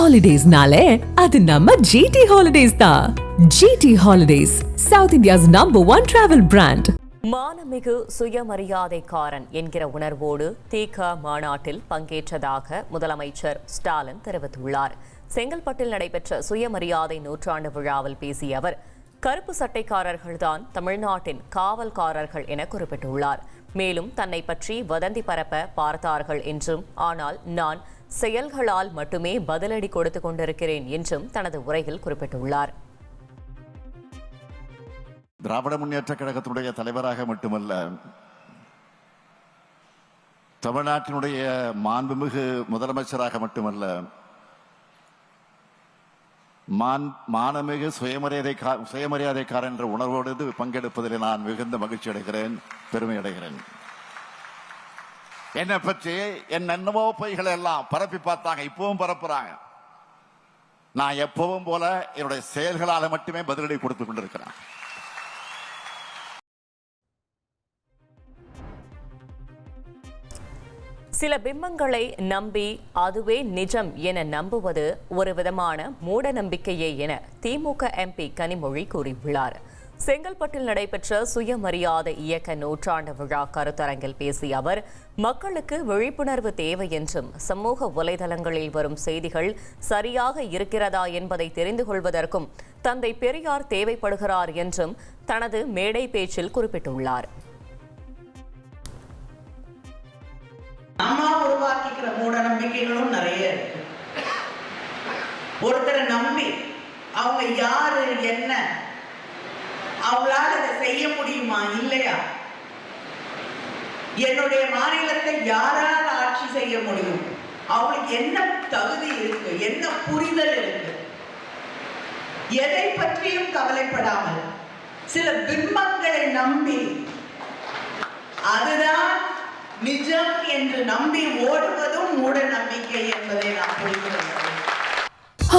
ஹாலிடேஸ்னாலே அது நம்ம ஜிடி ஹாலிடேஸ் தான் GT holidays South India's number one travel brand மானமிகு சுயமரியாதைக்காரன் என்கிற உணர்வோடு தீக மாநாட்டில் பங்கேற்றதாக முதலமைச்சர் ஸ்டாலின் தெரிவித்துள்ளார். செங்கல்பட்டில் நடைபெற்ற சுயமரியாதை நூற்றாண்டு விழாவில் பேசிய அவர் கருப்பு சட்டைக்காரர்கள்தான் தமிழ்நாட்டின் காவல்காரர்கள் என குறிப்பிட்டுள்ளார். மேலும் தன்னை பற்றி வதந்தி பரப்ப பார்த்தார்கள் என்றும் ஆனால் நான் செயல்களால் மட்டுமே பதிலடி கொடுத்துக் கொண்டிருக்கிறேன் என்றும் தனது உரையில் குறிப்பிட்டுள்ளார். திராவிட முன்னேற்ற கழகத்தினுடைய தலைவராக மட்டுமல்ல தமிழ்நாட்டினுடைய மாண்புமிகு முதலமைச்சராக மட்டுமல்ல மான் மானமிகு சுயமரியாதை சுயமரியாதைக்காரன் என்ற உணர்வோடு பங்கெடுப்பதில் நான் மிகுந்த மகிழ்ச்சி அடைகிறேன் பெருமை அடைகிறேன் என்னை பற்றி என் என்னவோ பொய்களை எல்லாம் பரப்பி பார்த்தாங்க இப்பவும் பரப்புறாங்க. நான் எப்பவும் போல என்னுடைய செயல்களால மட்டுமே பதிலடி கொடுத்து கொண்டிருக்கிறேன். சில பிம்பங்களை நம்பி அதுவே நிஜம் என நம்புவது ஒரு விதமான மூட நம்பிக்கையே என திமுக எம்பி கனிமொழி கூறியுள்ளார். செங்கல்பட்டில் நடைபெற்ற சுயமரியாதை இயக்க நூற்றாண்டு விழா கருத்தரங்கில் பேசிய அவர் மக்களுக்கு விழிப்புணர்வு தேவை என்றும் சமூக வலைதளங்களில் வரும் செய்திகள் சரியாக இருக்கிறதா என்பதை தெரிந்து கொள்வதற்கும் தந்தை பெரியார் தேவைப்படுகிறார் என்றும் தனது மேடை பேச்சில் குறிப்பிட்டுள்ளார். ஒருத்தரை நம்பி அவங்க யாரு என்ன அவங்களால அதை செய்ய முடியுமா? இல்லையா? என்னுடைய மாநிலத்தை யாரால் ஆட்சி செய்ய முடியும்? அவங்களுக்கு என்ன தகுதி இருக்கு? என்ன புரிதல் இருக்கு? எதை பற்றியும் கவலைப்படாமல் சில பிம்பங்களை நம்பி அதுதான் நிஜம் என்று நம்பி ஓடுவதும் மூட நம்பிக்கை என்பதை நான் புரிந்து